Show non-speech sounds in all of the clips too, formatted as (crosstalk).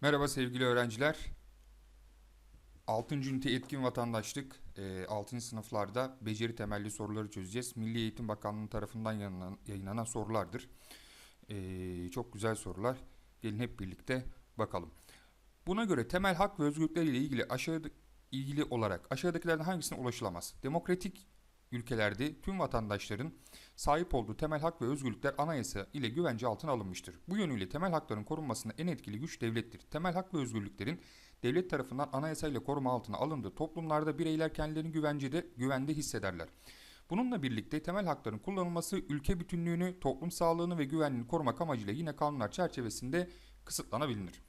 Merhaba sevgili öğrenciler. 6. ünite etkin vatandaşlık 6. sınıflarda beceri temelli soruları çözeceğiz. Milli Eğitim Bakanlığı tarafından yayınlanan, sorulardır. E, çok güzel sorular. Gelin hep birlikte bakalım. Buna göre temel hak ve özgürlükler ile ilgili aşağıda ilgili olarak aşağıdakilerden hangisine ulaşılamaz? Demokratik ülkelerde tüm vatandaşların sahip olduğu temel hak ve özgürlükler anayasa ile güvence altına alınmıştır. Bu yönüyle temel hakların korunmasında en etkili güç devlettir. Temel hak ve özgürlüklerin devlet tarafından anayasa ile koruma altına alındığı toplumlarda bireyler kendilerini güvencede, güvende hissederler. Bununla birlikte temel hakların kullanılması ülke bütünlüğünü, toplum sağlığını ve güvenliğini korumak amacıyla yine kanunlar çerçevesinde kısıtlanabilir.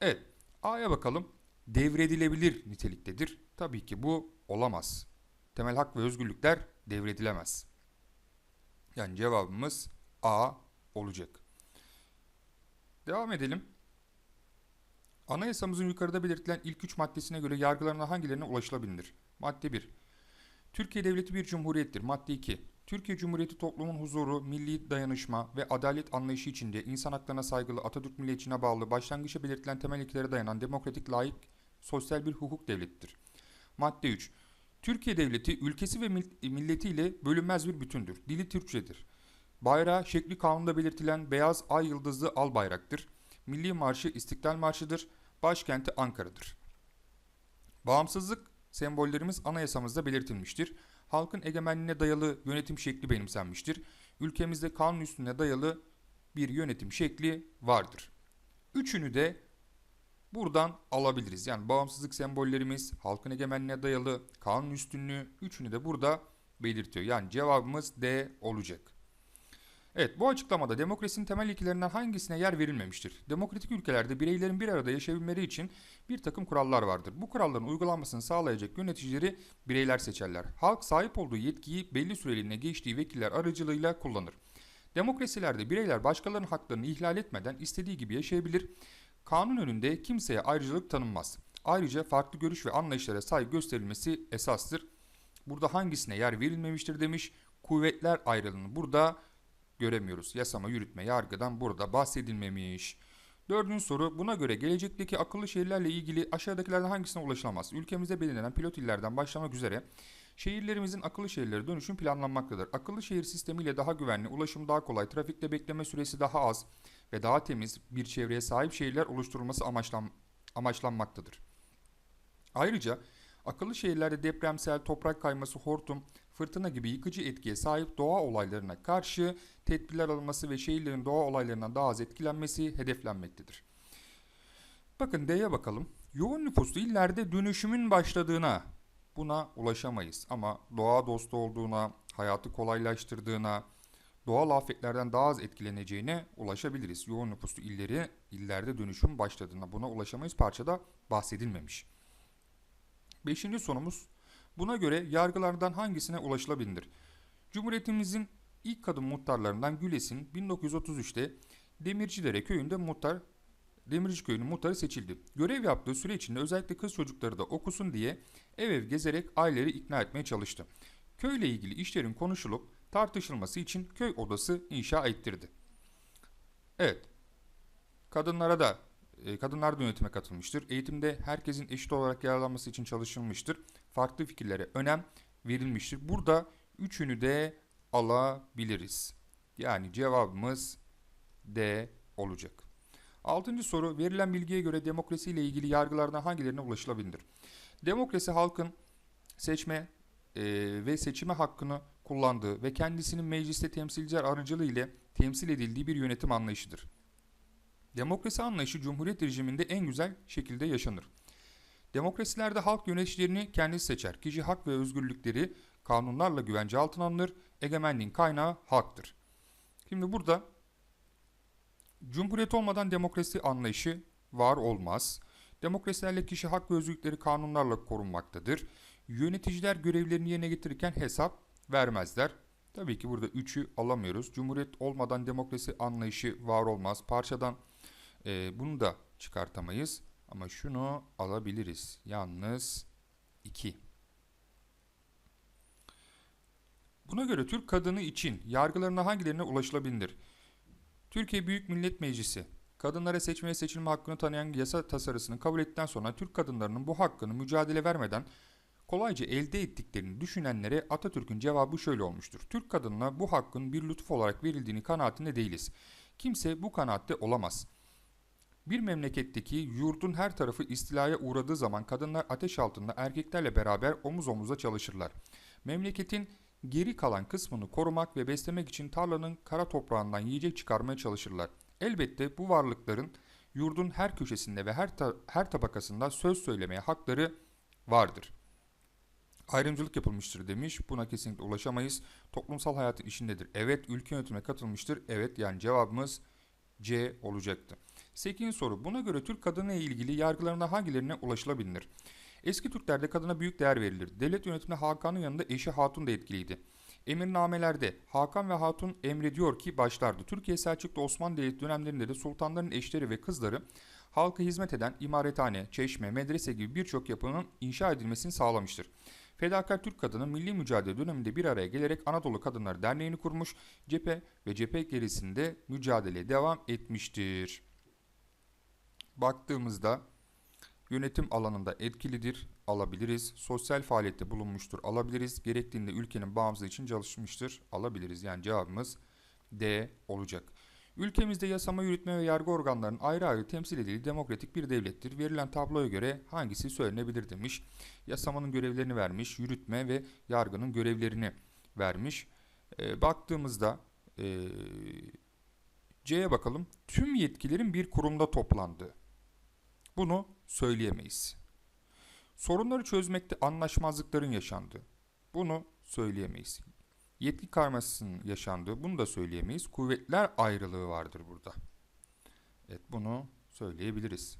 Evet, A'ya bakalım. Devredilebilir niteliktedir. Tabii ki bu olamaz. Temel hak ve özgürlükler devredilemez. Yani cevabımız A olacak. Devam edelim. Anayasamızın yukarıda belirtilen ilk üç maddesine göre yargılarına hangilerine ulaşılabilir? Madde 1. Türkiye Devleti bir cumhuriyettir. Madde 2. Türkiye Cumhuriyeti toplumun huzuru, milli dayanışma ve adalet anlayışı içinde insan haklarına saygılı, Atatürk milliyetçine bağlı, başlangıçta belirtilen temel ilkelere dayanan demokratik, layık, sosyal bir hukuk devlettir. Madde 3. Türkiye Devleti ülkesi ve milletiyle bölünmez bir bütündür. Dili Türkçedir. Bayrağı şekli kanunda belirtilen beyaz ay yıldızlı al bayraktır. Milli Marşı İstiklal Marşı'dır. Başkenti Ankara'dır. Bağımsızlık sembollerimiz anayasamızda belirtilmiştir. Halkın egemenliğine dayalı yönetim şekli benimsenmiştir. Ülkemizde kanun üstüne dayalı bir yönetim şekli vardır. Üçünü de buradan alabiliriz. Yani bağımsızlık sembollerimiz, halkın egemenliğine dayalı, kanun üstünlüğü üçünü de burada belirtiyor. Yani cevabımız D olacak. Evet bu açıklamada demokrasinin temel ilkelerinden hangisine yer verilmemiştir? Demokratik ülkelerde bireylerin bir arada yaşayabilmeleri için bir takım kurallar vardır. Bu kuralların uygulanmasını sağlayacak yöneticileri bireyler seçerler. Halk sahip olduğu yetkiyi belli süreliğine geçtiği vekiller aracılığıyla kullanır. Demokrasilerde bireyler başkalarının haklarını ihlal etmeden istediği gibi yaşayabilir. Kanun önünde kimseye ayrıcalık tanınmaz. Ayrıca farklı görüş ve anlayışlara saygı gösterilmesi esastır. Burada hangisine yer verilmemiştir demiş. Kuvvetler ayrılığını burada göremiyoruz. Yasama, yürütme, yargıdan burada bahsedilmemiş. Dördüncü soru. Buna göre gelecekteki akıllı şehirlerle ilgili aşağıdakilerden hangisine ulaşılamaz? Ülkemizde belirlenen pilot illerden başlamak üzere şehirlerimizin akıllı şehirlere dönüşüm planlanmaktadır. Akıllı şehir sistemiyle daha güvenli, ulaşım daha kolay, trafikte bekleme süresi daha az ve daha temiz bir çevreye sahip şehirler oluşturulması amaçlan, amaçlanmaktadır. Ayrıca akıllı şehirlerde depremsel, toprak kayması, hortum, fırtına gibi yıkıcı etkiye sahip doğa olaylarına karşı tedbirler alınması ve şehirlerin doğa olaylarından daha az etkilenmesi hedeflenmektedir. Bakın D'ye bakalım. Yoğun nüfuslu illerde dönüşümün başladığına buna ulaşamayız. Ama doğa dostu olduğuna, hayatı kolaylaştırdığına, doğal afetlerden daha az etkileneceğine ulaşabiliriz. Yoğun nüfuslu illeri, illerde dönüşüm başladığına buna ulaşamayız. Parçada bahsedilmemiş. Beşinci sorumuz. Buna göre yargılardan hangisine ulaşılabilir? Cumhuriyetimizin ilk kadın muhtarlarından Güles'in 1933'te Demircidere köyünde muhtar Demirci köyünün muhtarı seçildi. Görev yaptığı süre içinde özellikle kız çocukları da okusun diye ev ev gezerek aileleri ikna etmeye çalıştı. Köyle ilgili işlerin konuşulup tartışılması için köy odası inşa ettirdi. Evet, kadınlara da e, kadınlar da yönetime katılmıştır. Eğitimde herkesin eşit olarak yararlanması için çalışılmıştır. Farklı fikirlere önem verilmiştir. Burada üçünü de alabiliriz. Yani cevabımız D olacak. Altıncı soru verilen bilgiye göre demokrasi ile ilgili yargılardan hangilerine ulaşılabilir? Demokrasi halkın seçme e, ve seçime hakkını kullandığı ve kendisinin mecliste temsilciler aracılığı ile temsil edildiği bir yönetim anlayışıdır. Demokrasi anlayışı Cumhuriyet rejiminde en güzel şekilde yaşanır. Demokrasilerde halk yöneticilerini kendisi seçer. Kişi hak ve özgürlükleri kanunlarla güvence altına alınır. Egemenliğin kaynağı halktır. Şimdi burada Cumhuriyet olmadan demokrasi anlayışı var olmaz. Demokrasilerle kişi hak ve özgürlükleri kanunlarla korunmaktadır. Yöneticiler görevlerini yerine getirirken hesap vermezler. Tabii ki burada 3'ü alamıyoruz. Cumhuriyet olmadan demokrasi anlayışı var olmaz. Parçadan e, bunu da çıkartamayız. Ama şunu alabiliriz. Yalnız 2. Buna göre Türk kadını için yargılarına hangilerine ulaşılabilir? Türkiye Büyük Millet Meclisi kadınlara seçme ve seçilme hakkını tanıyan yasa tasarısını kabul ettikten sonra Türk kadınlarının bu hakkını mücadele vermeden kolayca elde ettiklerini düşünenlere Atatürk'ün cevabı şöyle olmuştur. Türk kadınına bu hakkın bir lütuf olarak verildiğini kanaatinde değiliz. Kimse bu kanaatte olamaz. Bir memleketteki yurdun her tarafı istilaya uğradığı zaman kadınlar ateş altında erkeklerle beraber omuz omuza çalışırlar. Memleketin geri kalan kısmını korumak ve beslemek için tarlanın kara toprağından yiyecek çıkarmaya çalışırlar. Elbette bu varlıkların yurdun her köşesinde ve her ta- her tabakasında söz söylemeye hakları vardır. Ayrımcılık yapılmıştır demiş. Buna kesinlikle ulaşamayız. Toplumsal hayatın içindedir. Evet, ülke yönetimine katılmıştır. Evet, yani cevabımız C olacaktı. 8. soru. Buna göre Türk kadını ilgili yargılarında hangilerine ulaşılabilir? Eski Türklerde kadına büyük değer verilir. Devlet yönetiminde Hakan'ın yanında eşi Hatun da etkiliydi. Emirnamelerde Hakan ve Hatun emrediyor ki başlardı. Türkiye Selçuklu Osmanlı Devleti dönemlerinde de sultanların eşleri ve kızları halka hizmet eden imarethane, çeşme, medrese gibi birçok yapının inşa edilmesini sağlamıştır. Fedakar Türk kadını milli mücadele döneminde bir araya gelerek Anadolu Kadınlar Derneği'ni kurmuş, cephe ve cephe gerisinde mücadeleye devam etmiştir. Baktığımızda yönetim alanında etkilidir, alabiliriz. Sosyal faaliyette bulunmuştur, alabiliriz. Gerektiğinde ülkenin bağımsızlığı için çalışmıştır, alabiliriz. Yani cevabımız D olacak. Ülkemizde yasama, yürütme ve yargı organlarının ayrı ayrı temsil edildiği demokratik bir devlettir. Verilen tabloya göre hangisi söylenebilir demiş. Yasamanın görevlerini vermiş, yürütme ve yargının görevlerini vermiş. Ee, baktığımızda ee, C'ye bakalım. Tüm yetkilerin bir kurumda toplandığı. Bunu söyleyemeyiz. Sorunları çözmekte anlaşmazlıkların yaşandığı. Bunu söyleyemeyiz. Yetki karmaşasının yaşandığı. Bunu da söyleyemeyiz. Kuvvetler ayrılığı vardır burada. Evet bunu söyleyebiliriz.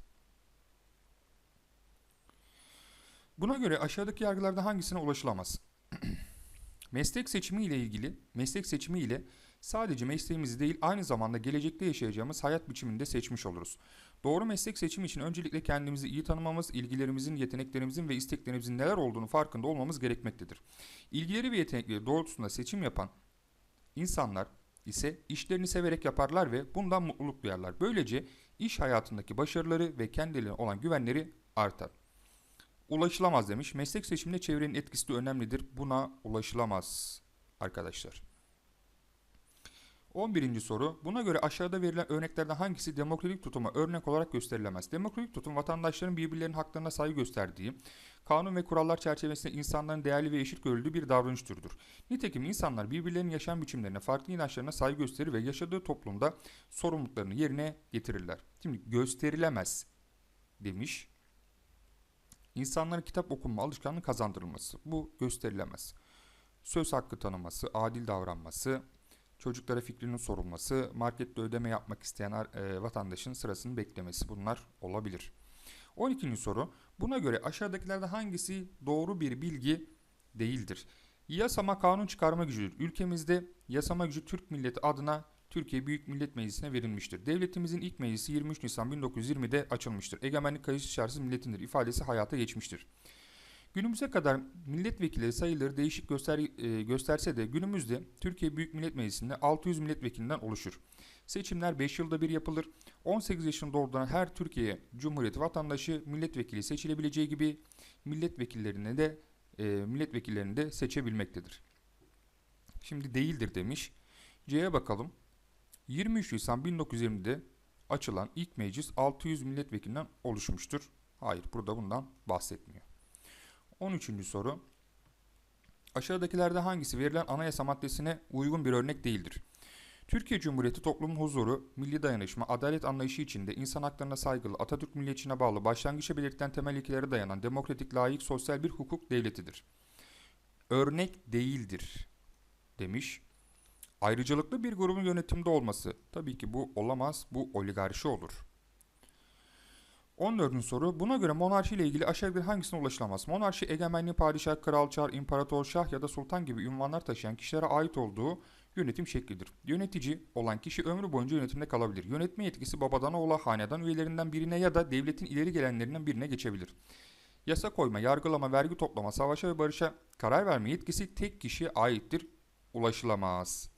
Buna göre aşağıdaki yargılarda hangisine ulaşılamaz? (clears throat) meslek seçimi ile ilgili, meslek seçimi ile sadece mesleğimizi değil aynı zamanda gelecekte yaşayacağımız hayat biçimini de seçmiş oluruz. Doğru meslek seçimi için öncelikle kendimizi iyi tanımamız, ilgilerimizin, yeteneklerimizin ve isteklerimizin neler olduğunu farkında olmamız gerekmektedir. İlgileri ve yetenekleri doğrultusunda seçim yapan insanlar ise işlerini severek yaparlar ve bundan mutluluk duyarlar. Böylece iş hayatındaki başarıları ve kendilerine olan güvenleri artar. Ulaşılamaz demiş. Meslek seçiminde çevrenin etkisi de önemlidir. Buna ulaşılamaz arkadaşlar. 11. soru. Buna göre aşağıda verilen örneklerden hangisi demokratik tutuma örnek olarak gösterilemez? Demokratik tutum vatandaşların birbirlerinin haklarına saygı gösterdiği, kanun ve kurallar çerçevesinde insanların değerli ve eşit görüldüğü bir davranış türüdür. Nitekim insanlar birbirlerinin yaşam biçimlerine, farklı inançlarına saygı gösterir ve yaşadığı toplumda sorumluluklarını yerine getirirler. Şimdi gösterilemez demiş. İnsanların kitap okuma alışkanlığı kazandırılması. Bu gösterilemez. Söz hakkı tanıması, adil davranması, çocuklara fikrinin sorulması, markette ödeme yapmak isteyen e, vatandaşın sırasını beklemesi bunlar olabilir. 12. soru. Buna göre aşağıdakilerden hangisi doğru bir bilgi değildir? Yasama kanun çıkarma gücüdür. Ülkemizde yasama gücü Türk milleti adına Türkiye Büyük Millet Meclisi'ne verilmiştir. Devletimizin ilk meclisi 23 Nisan 1920'de açılmıştır. Egemenlik kayıtsız şartsız milletindir ifadesi hayata geçmiştir. Günümüze kadar milletvekilleri sayıları değişik göster, e, gösterse de günümüzde Türkiye Büyük Millet Meclisi'nde 600 milletvekilinden oluşur. Seçimler 5 yılda bir yapılır. 18 yaşında dolduran her Türkiye Cumhuriyeti vatandaşı milletvekili seçilebileceği gibi milletvekillerini de e, milletvekillerini de seçebilmektedir. Şimdi değildir demiş. C'ye bakalım. 23 Nisan 1920'de açılan ilk meclis 600 milletvekilinden oluşmuştur. Hayır burada bundan bahsetmiyor. 13. soru. Aşağıdakilerde hangisi verilen anayasa maddesine uygun bir örnek değildir? Türkiye Cumhuriyeti toplumun huzuru, milli dayanışma, adalet anlayışı içinde insan haklarına saygılı, Atatürk milliyetçine bağlı, başlangıçta belirtilen temel ilkelere dayanan demokratik, layık, sosyal bir hukuk devletidir. Örnek değildir demiş. Ayrıcalıklı bir grubun yönetimde olması. Tabii ki bu olamaz, bu oligarşi olur. 14. soru. Buna göre monarşi ile ilgili aşağıdaki hangisine ulaşılamaz? Monarşi egemenliği padişah, kral, çar, imparator, şah ya da sultan gibi ünvanlar taşıyan kişilere ait olduğu yönetim şeklidir. Yönetici olan kişi ömrü boyunca yönetimde kalabilir. Yönetme yetkisi babadan oğula hanedan üyelerinden birine ya da devletin ileri gelenlerinden birine geçebilir. Yasa koyma, yargılama, vergi toplama, savaşa ve barışa karar verme yetkisi tek kişiye aittir. Ulaşılamaz.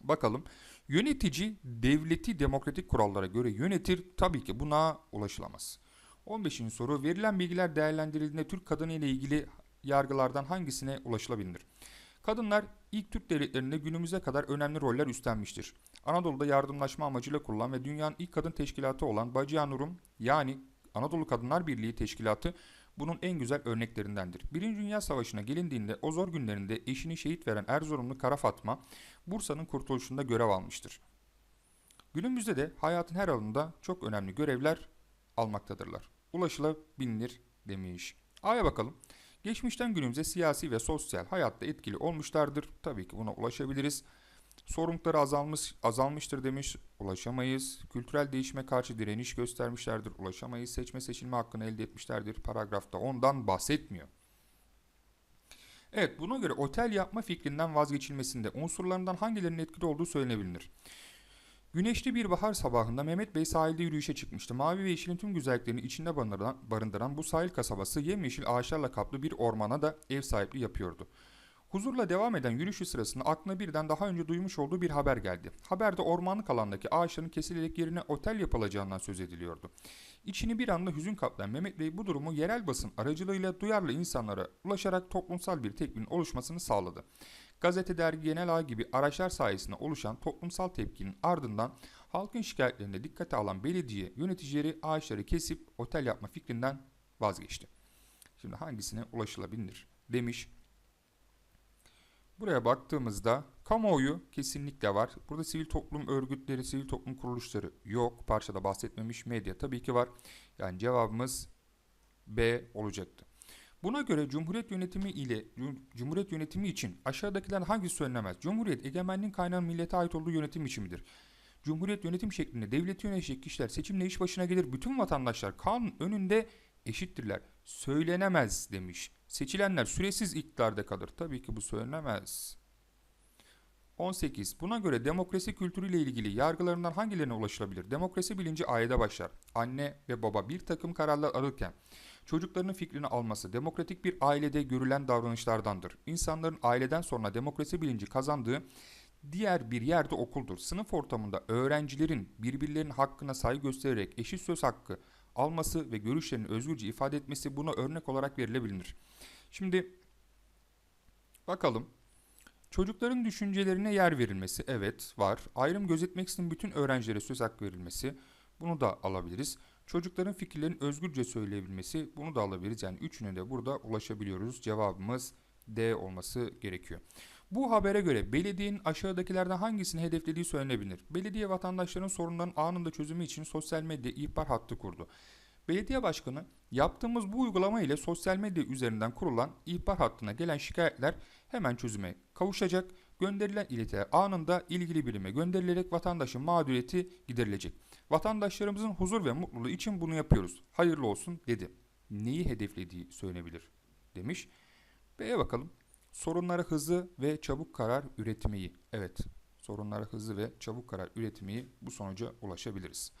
Bakalım. Yönetici devleti demokratik kurallara göre yönetir. Tabii ki buna ulaşılamaz. 15. soru verilen bilgiler değerlendirildiğinde Türk kadını ile ilgili yargılardan hangisine ulaşılabilir? Kadınlar ilk Türk devletlerinde günümüze kadar önemli roller üstlenmiştir. Anadolu'da yardımlaşma amacıyla kurulan ve dünyanın ilk kadın teşkilatı olan Bacıanurum yani Anadolu Kadınlar Birliği Teşkilatı bunun en güzel örneklerindendir. Birinci Dünya Savaşı'na gelindiğinde o zor günlerinde eşini şehit veren Erzurumlu Kara Fatma Bursa'nın kurtuluşunda görev almıştır. Günümüzde de hayatın her alanında çok önemli görevler almaktadırlar. Ulaşılabilir demiş. A'ya bakalım. Geçmişten günümüze siyasi ve sosyal hayatta etkili olmuşlardır. Tabii ki buna ulaşabiliriz. Sorumlulukları azalmış, azalmıştır demiş. Ulaşamayız. Kültürel değişime karşı direniş göstermişlerdir. Ulaşamayız. Seçme seçilme hakkını elde etmişlerdir. Paragrafta ondan bahsetmiyor. Evet buna göre otel yapma fikrinden vazgeçilmesinde unsurlarından hangilerinin etkili olduğu söylenebilir. Güneşli bir bahar sabahında Mehmet Bey sahilde yürüyüşe çıkmıştı. Mavi ve yeşilin tüm güzelliklerini içinde barındıran, barındıran bu sahil kasabası yemyeşil ağaçlarla kaplı bir ormana da ev sahipliği yapıyordu. Huzurla devam eden yürüyüşü sırasında aklına birden daha önce duymuş olduğu bir haber geldi. Haberde ormanlık alandaki ağaçların kesilerek yerine otel yapılacağından söz ediliyordu. İçini bir anda hüzün kaplayan Mehmet Bey bu durumu yerel basın aracılığıyla duyarlı insanlara ulaşarak toplumsal bir tepkinin oluşmasını sağladı. Gazete, dergi, genel ağ gibi araçlar sayesinde oluşan toplumsal tepkinin ardından halkın şikayetlerinde dikkate alan belediye yöneticileri ağaçları kesip otel yapma fikrinden vazgeçti. Şimdi hangisine ulaşılabilir demiş. Buraya baktığımızda kamuoyu kesinlikle var. Burada sivil toplum örgütleri, sivil toplum kuruluşları yok. Parçada bahsetmemiş medya tabii ki var. Yani cevabımız B olacaktı. Buna göre Cumhuriyet yönetimi ile Cumhuriyet yönetimi için aşağıdakilerden hangisi söylenemez? Cumhuriyet egemenliğin kaynağı millete ait olduğu yönetim biçimidir. Cumhuriyet yönetim şeklinde devleti yönetecek kişiler seçimle iş başına gelir. Bütün vatandaşlar kanun önünde eşittirler. Söylenemez demiş. Seçilenler süresiz iktidarda kalır. Tabii ki bu söylenemez. 18. Buna göre demokrasi kültürüyle ilgili yargılarından hangilerine ulaşılabilir? Demokrasi bilinci ailede başlar. Anne ve baba bir takım kararlar alırken çocuklarının fikrini alması demokratik bir ailede görülen davranışlardandır. İnsanların aileden sonra demokrasi bilinci kazandığı diğer bir yerde okuldur. Sınıf ortamında öğrencilerin birbirlerinin hakkına saygı göstererek eşit söz hakkı alması ve görüşlerini özgürce ifade etmesi buna örnek olarak verilebilir. Şimdi bakalım. Çocukların düşüncelerine yer verilmesi evet var. Ayrım gözetmeksizin bütün öğrencilere söz hakkı verilmesi bunu da alabiliriz. Çocukların fikirlerini özgürce söyleyebilmesi bunu da alabiliriz. Yani üçüne de burada ulaşabiliyoruz. Cevabımız D olması gerekiyor. Bu habere göre belediyenin aşağıdakilerden hangisini hedeflediği söylenebilir. Belediye vatandaşların sorunların anında çözümü için sosyal medya ihbar hattı kurdu. Belediye başkanı yaptığımız bu uygulama ile sosyal medya üzerinden kurulan ihbar hattına gelen şikayetler hemen çözüme kavuşacak. Gönderilen iletiler anında ilgili birime gönderilerek vatandaşın mağduriyeti giderilecek. Vatandaşlarımızın huzur ve mutluluğu için bunu yapıyoruz. Hayırlı olsun dedi. Neyi hedeflediği söylenebilir demiş. B'ye bakalım. Sorunlara hızlı ve çabuk karar üretmeyi. Evet, sorunlara hızlı ve çabuk karar üretmeyi bu sonuca ulaşabiliriz.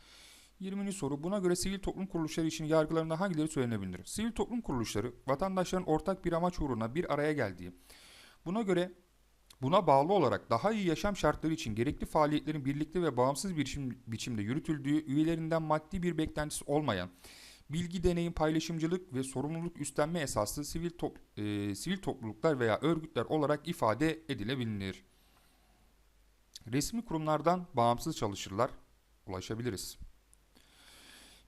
20. soru. Buna göre sivil toplum kuruluşları için yargılarında hangileri söylenebilir? Sivil toplum kuruluşları vatandaşların ortak bir amaç uğruna bir araya geldiği, buna göre buna bağlı olarak daha iyi yaşam şartları için gerekli faaliyetlerin birlikte ve bağımsız bir biçimde yürütüldüğü, üyelerinden maddi bir beklentisi olmayan, bilgi deneyim paylaşımcılık ve sorumluluk üstlenme esaslı sivil, top, e, sivil topluluklar veya örgütler olarak ifade edilebilir. Resmi kurumlardan bağımsız çalışırlar, ulaşabiliriz.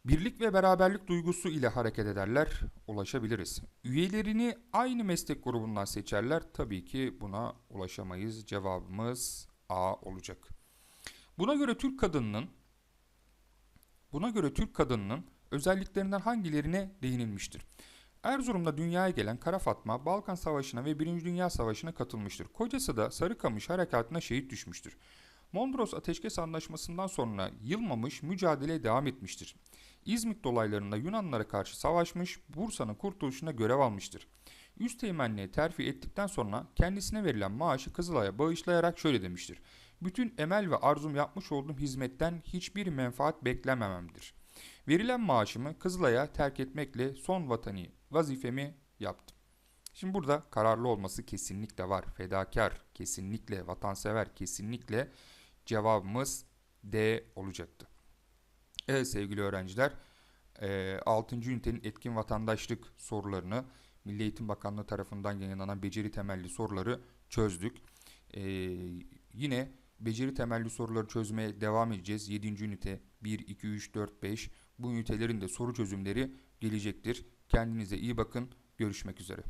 Birlik ve beraberlik duygusu ile hareket ederler, ulaşabiliriz. Üyelerini aynı meslek grubundan seçerler, tabii ki buna ulaşamayız. Cevabımız A olacak. Buna göre Türk kadınının Buna göre Türk kadınının özelliklerinden hangilerine değinilmiştir? Erzurum'da dünyaya gelen Kara Fatma, Balkan Savaşı'na ve Birinci Dünya Savaşı'na katılmıştır. Kocası da Sarıkamış Harekatı'na şehit düşmüştür. Mondros Ateşkes Anlaşması'ndan sonra yılmamış mücadeleye devam etmiştir. İzmit dolaylarında Yunanlara karşı savaşmış, Bursa'nın kurtuluşuna görev almıştır. Üst teğmenliğe terfi ettikten sonra kendisine verilen maaşı Kızılay'a bağışlayarak şöyle demiştir. Bütün emel ve arzum yapmış olduğum hizmetten hiçbir menfaat beklemememdir. Verilen maaşımı Kızılay'a terk etmekle son vatani vazifemi yaptım. Şimdi burada kararlı olması kesinlikle var. Fedakar, kesinlikle vatansever, kesinlikle Cevabımız D olacaktı. Evet sevgili öğrenciler, 6. ünitenin etkin vatandaşlık sorularını Milli Eğitim Bakanlığı tarafından yayınlanan beceri temelli soruları çözdük. E, yine beceri temelli soruları çözmeye devam edeceğiz. 7. ünite 1, 2, 3, 4, 5 bu ünitelerin de soru çözümleri gelecektir. Kendinize iyi bakın. Görüşmek üzere.